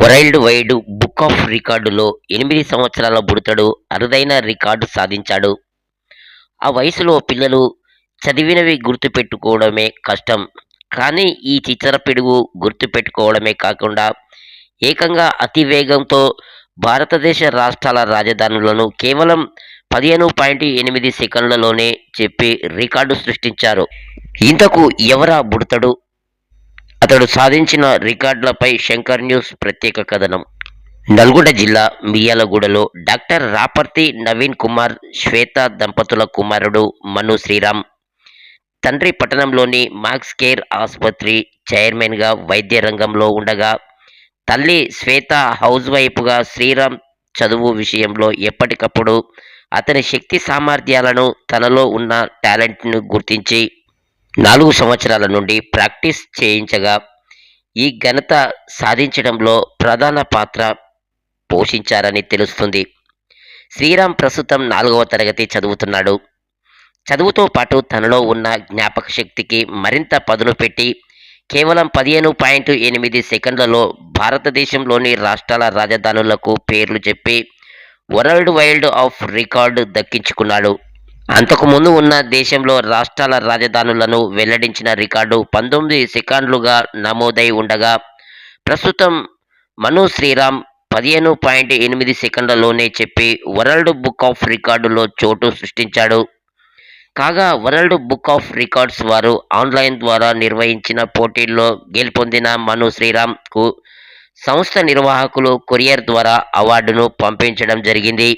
World wide book of రికార్డులో ఎనిమిది సంవత్సరాల బుడతడు అరుదైన రికార్డు సాధించాడు. ఆ వయసులో పిల్లలు చదివినవి గుర్తుపెట్టుకోవడమే కష్టం. కానీ ఈ చిచ్చర పిడుగు గుర్తుపెట్టుకోవడమే కాకుండా ఏకంగా అతి వేగంతో భారతదేశ రాష్ట్రాల రాజధానులను కేవలం పదిహేను పాయింట్ ఎనిమిది సెకండ్లలోనే చెప్పి రికార్డు సృష్టించారు. ఇంతకు ఎవరా బుడతడు? అతడు సాధించిన రికార్డులపై శంకర్ న్యూస్ ప్రత్యేక కథనం. నల్గొండ జిల్లా మియాలగూడలో డాక్టర్ రాపర్తి నవీన్ కుమార్ శ్వేత దంపతుల కుమారుడు మను శ్రీరామ్ తండ్రి పట్టణంలోని మాక్స్ కేర్ ఆసుపత్రి చైర్మన్గా వైద్య రంగంలో ఉండగా తల్లి శ్వేత హౌస్ వైఫ్గా శ్రీరామ్ చదువు విషయంలో ఎప్పటికప్పుడు అతని శక్తి సామర్థ్యాలను తనలో ఉన్న టాలెంట్ను గుర్తించి నాలుగు సంవత్సరాల నుండి ప్రాక్టీస్ చేయించగా ఈ ఘనత సాధించడంలో ప్రధాన పాత్ర పోషించారని తెలుస్తుంది. శ్రీరామ్ ప్రస్తుతం నాలుగవ తరగతి చదువుతున్నాడు. చదువుతో పాటు తనలో ఉన్న జ్ఞాపక శక్తికి మరింత పదును పెట్టి కేవలం పదిహేను పాయింట్ ఎనిమిది సెకండ్లలో భారతదేశంలోని రాష్ట్రాల రాజధానులకు పేర్లు చెప్పి వరల్డ్ వైల్డ్ ఆఫ్ రికార్డు దక్కించుకున్నాడు. అంతకుముందు ఉన్న దేశంలో రాష్ట్రాల రాజధానులను వెల్లడించిన రికార్డు పంతొమ్మిది సెకండ్లుగా నమోదై ఉండగా ప్రస్తుతం మను శ్రీరామ్ పదిహేను పాయింట్ ఎనిమిది సెకండ్లలోనే చెప్పి వరల్డ్ బుక్ ఆఫ్ రికార్డులో చోటు సృష్టించాడు. కాగా వరల్డ్ బుక్ ఆఫ్ రికార్డ్స్ వారు ఆన్లైన్ ద్వారా నిర్వహించిన పోటీల్లో గెలుపొందిన మను శ్రీరామ్కు సంస్థ నిర్వాహకులు కొరియర్ ద్వారా అవార్డును పంపించడం జరిగింది.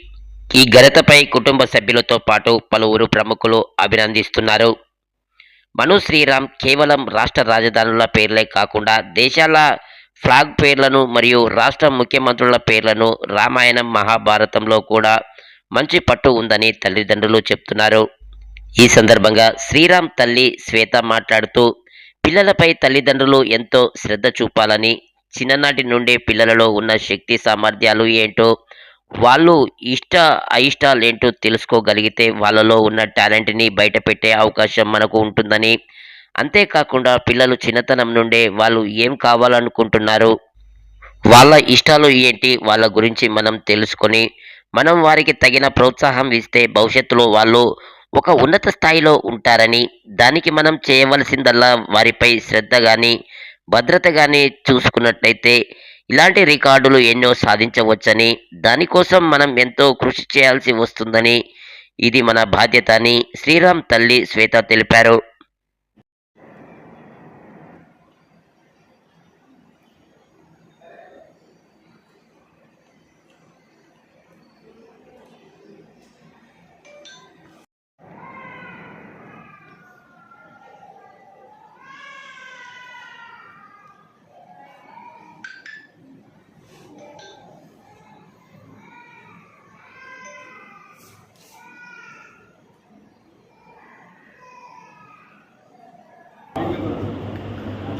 ఈ ఘనతపై కుటుంబ సభ్యులతో పాటు పలువురు ప్రముఖులు అభినందిస్తున్నారు. మను శ్రీరామ్ కేవలం రాష్ట్ర రాజధానుల పేర్లే కాకుండా దేశాల ఫ్లాగ్ పేర్లను మరియు రాష్ట్ర ముఖ్యమంత్రుల పేర్లను రామాయణం మహాభారతంలో కూడా మంచి పట్టు ఉందని తల్లిదండ్రులు చెప్తున్నారు. ఈ సందర్భంగా శ్రీరామ్ తల్లి శ్వేత మాట్లాడుతూ పిల్లలపై తల్లిదండ్రులు ఎంతో శ్రద్ధ చూపాలని చిన్ననాటి నుండే పిల్లలలో ఉన్న శక్తి సామర్థ్యాలు ఏంటో వాళ్ళు ఇష్ట అయిష్టాలేంటో తెలుసుకోగలిగితే వాళ్ళలో ఉన్న టాలెంట్ని బయటపెట్టే అవకాశం మనకు ఉంటుందని. అంతేకాకుండా పిల్లలు చిన్నతనం నుండే వాళ్ళు ఏం కావాలనుకుంటున్నారు? వాళ్ళ ఇష్టాలు ఏంటి? వాళ్ళ గురించి మనం తెలుసుకొని మనం వారికి తగిన ప్రోత్సాహం ఇస్తే భవిష్యత్తులో వాళ్ళు ఒక ఉన్నత స్థాయిలో ఉంటారని దానికి మనం చేయవలసిందల్లా వారిపై శ్రద్ధ కానీ భద్రత కానీ చూసుకున్నట్లయితే ఇలాంటి రికార్డులు ఎన్నో సాధించవచ్చని దానికోసం మనం ఎంతో కృషి చేయాల్సి వస్తుందని ఇది మన బాధ్యత అని శ్రీరామ్ తల్లి శ్వేత తెలిపారు.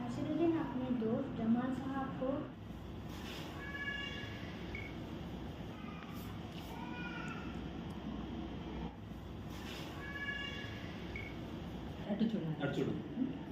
नासिरुद्दीन अपने दोस्त जमाल साहब को अटचुड़ा। अटचुड़ा। हम्म?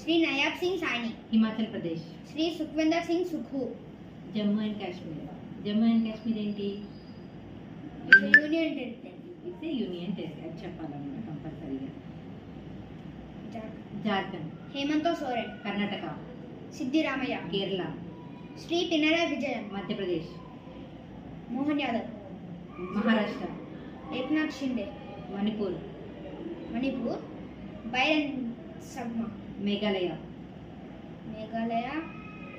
శ్రీ నయాబ్ సింగ్ સાની హిమాచల్ ప్రదేశ్ శ్రీ సుఖ్వేందర్ సింగ్ సుఖు జమ్మూ అండ్ కాశ్మీర్ జమ్మూ అండ్ కాశ్మీర్ ఏంటి? Union territory is union territory చెప్పాలన్నమాట కంపల్సరీగా. జార్ఖండ్ హేమంత సోరెన్ కర్ణాటక సిద్ధిరామయ్య కేరళ శ్రీ పినరా విజయ మధ్యప్రదేశ్ మోహన్ యాదవ్ మహారాష్ట్ర ఏక్నాథ్ షిండే మణిపూర్ మణిపూర్ బైరన్ సగ్మా मेघालय। मेघालय?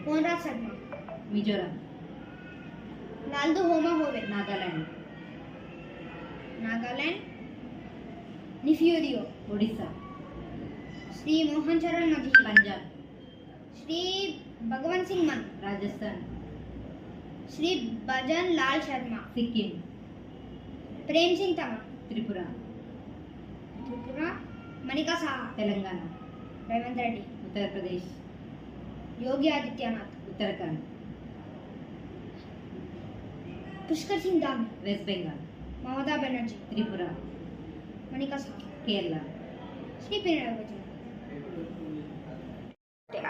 कोनराज शर्मा मिजोरम नाल्दो होमा होवे. नागालैंड। नागालैंड? निफ्योरियो ओडिशा श्री मोहन चरण मजी पंजाब। श्री भगवान सिंह मन राजस्थान। श्री भजन लाल शर्मा. सिक्किम। प्रेम सिंह तमा. Tripura. Tripura Manika Saha. Telangana. Revanth Uttar Pradesh Yogi Adityanath Uttarakhand Pushkar Singh Dhami west Bengal Mamata Banerjee Tripura Manika Kerala Shri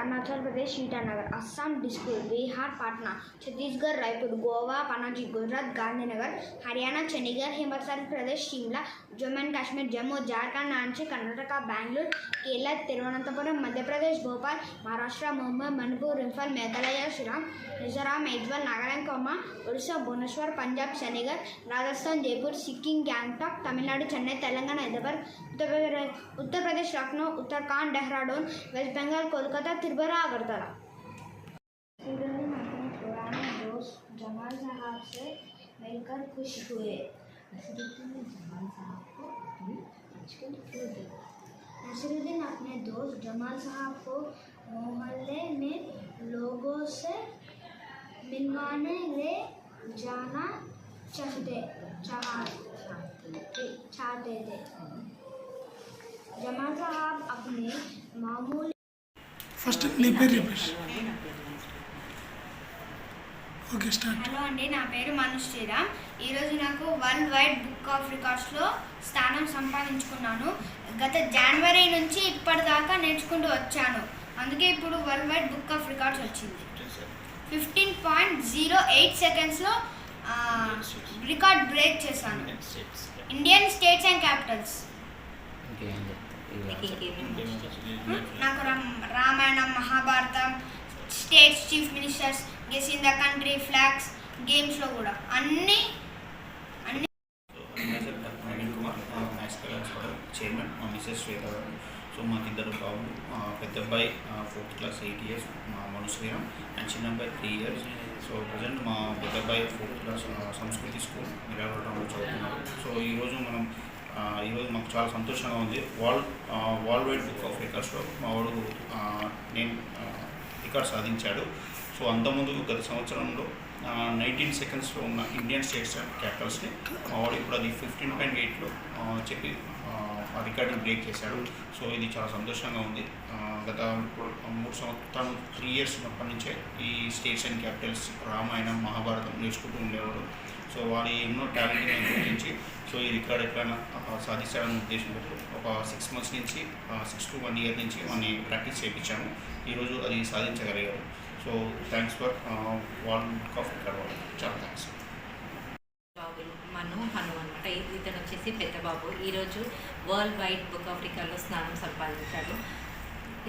Arunachal Pradesh Itanagar Assam Dispur Bihar Patna Chhattisgarh Raipur Goa Panaji Gujarat Gandhinagar Haryana Chandigarh Himachal Pradesh Shimla Jammu and Kashmir Jammu Jharkhand Ranchi Karnataka Bengaluru Kerala Thiruvananthapuram Madhya Pradesh Bhopal Maharashtra Mumbai Manipur Imphal Meghalaya Shriram Mizoram मेजबाल Nagaland कोमा Orissa Bhubaneswar Punjab Chandigarh Rajasthan Jaipur Sikkim Gangtok Tamil Nadu Chennai Telangana Hyderabad Uttar Pradesh Lucknow Uttarakhand Dehradun waste Bengal Kolkata Tripura Agartala पुराने दोस्त जमाल साहब से मिलकर खुश हुए नसरुद्दीन अपने दोस्त जमाल साहब को मोहल्ले में लोगों से मिलवाने ले जाना चाहते चाहते थे। जमाल साहब अपने मामूली ఫస్ట్ నీ పేరు చెప్పేసి ఓకే స్టార్ట్. హలో అండి నా పేరు మను శ్రీరామ్ ఈరోజు నాకు వరల్డ్ వైడ్ బుక్ ఆఫ్ రికార్డ్స్లో స్థానం సంపాదించుకున్నాను. గత జనవరి నుంచి ఇప్పటిదాకా నేర్చుకుంటూ వచ్చాను. అందుకే ఇప్పుడు world wide book of records వచ్చింది. ఫిఫ్టీన్ పాయింట్ జీరో ఎయిట్ సెకండ్స్లో రికార్డ్ బ్రేక్ చేశాను. Indian states and capitals. నాకు Ram- Ramayanam Mahabharatam states chief ministers guess in the country flags గేమ్స్లో కూడా. అన్నీ అన్ని. కుమార్ మ్యాథ్స్ చైర్మన్ మా మిసెస్ శ్వేత గారు. సో మాకు ఇద్దరు బాబులు ఆ, పెద్ద అబ్బాయి ఫోర్త్ క్లాస్ ఎయిట్ ఇయర్స్ మా మనుశ్రీరామ్ అండ్ చిన్న అబ్బాయి త్రీ ఇయర్స్. సో ప్రజెంట్ మా పెద్ద అబ్బాయి ఫోర్త్ క్లాస్ సంస్కృతి స్కూల్ మిరావరంలో చదువుతున్నారు. సో ఈరోజు మనం ఈరోజు మాకు చాలా సంతోషంగా ఉంది. World world wide book of రికార్డ్స్లో మా వాడు నేమ్ నేను రికార్డ్ సాధించాడు. సో అంతకుముందు గత సంవత్సరంలో నైన్టీన్ సెకండ్స్లో ఉన్న ఇండియన్ స్టేట్స్ అండ్ క్యాపిటల్స్ని మా వాడు ఇప్పుడు అది ఫిఫ్టీన్ పాయింట్ ఎయిట్లో చెప్పి ఆ, ఆ బ్రేక్ చేశాడు సో ఇది చాలా సంతోషంగా ఉంది. గత మూడు సంవత్సరం త్రీ ఇయర్స్ ఉన్నప్పటి నుంచే ఈ states and capitals Ramayanam Mahabharatam నేర్చుకుంటూ ఉండేవాడు సో వాడి ఎన్నో టాలెంట్ని గుర్తించి సో ఈ రికార్డ్ ఎట్లయినా సాధిస్తాడని ఉద్దేశంతో ఒక సిక్స్ మంత్స్ నుంచి సిక్స్ టు వన్ ఇయర్ నుంచి వాడిని ప్రాక్టీస్ చేయించాము ఈరోజు అది సాధించగలిగాడు so thanks for one book of record వాళ్ళు చాలా థ్యాంక్స్ బాబు మను హను అనమాట ఇతను వచ్చేసి పెద్దబాబు. ఈరోజు వరల్డ్ వైడ్ బుక్ ఆఫ్ రికార్డ్లో స్నానం సంపాదించాడు.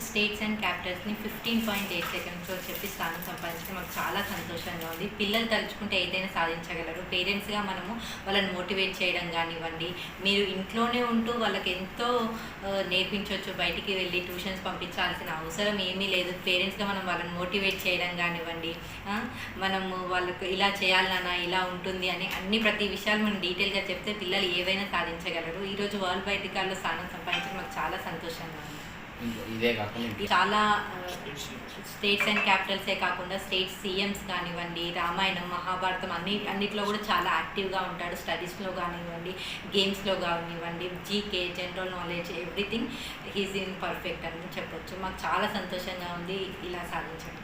స్టేట్స్ అండ్ క్యాపిటల్స్ని ఫిఫ్టీన్ పాయింట్ ఎయిట్ సెకండ్స్లో చెప్పి స్థానం సంపాదించడం మాకు చాలా సంతోషంగా ఉంది. పిల్లలు తలుచుకుంటే ఏదైనా సాధించగలరు. పేరెంట్స్గా మనము వాళ్ళని మోటివేట్ చేయడం కానివ్వండి మీరు ఇంట్లోనే ఉంటూ వాళ్ళకి ఎంతో నేర్పించవచ్చు బయటికి వెళ్ళి ట్యూషన్స్ పంపించాల్సిన అవసరం ఏమీ లేదు. పేరెంట్స్గా మనం వాళ్ళని మోటివేట్ చేయడం కానివ్వండి మనము వాళ్ళకు ఇలా చేయాలన్నా ఇలా ఉంటుంది అని అన్ని ప్రతి విషయాలు మనం డీటెయిల్గా చెప్తే పిల్లలు ఏవైనా సాధించగలరు. ఈరోజు వరల్డ్ బయటికాల్లో స్థానం సంపాదించడం మాకు చాలా సంతోషంగా ఉంది. ఇదే కాకుండా చాలా స్టేట్స్ అండ్ క్యాపిటల్సే కాకుండా స్టేట్ సీఎంస్ కానివ్వండి రామాయణం మహాభారతం అన్ని అన్నిట్లో కూడా చాలా యాక్టివ్గా ఉంటాడు. స్టడీస్లో కానివ్వండి గేమ్స్లో కానివ్వండి GK general knowledge everything he's in perfect అని చెప్పొచ్చు. మాకు చాలా సంతోషంగా ఉంది ఇలా సాధించడం.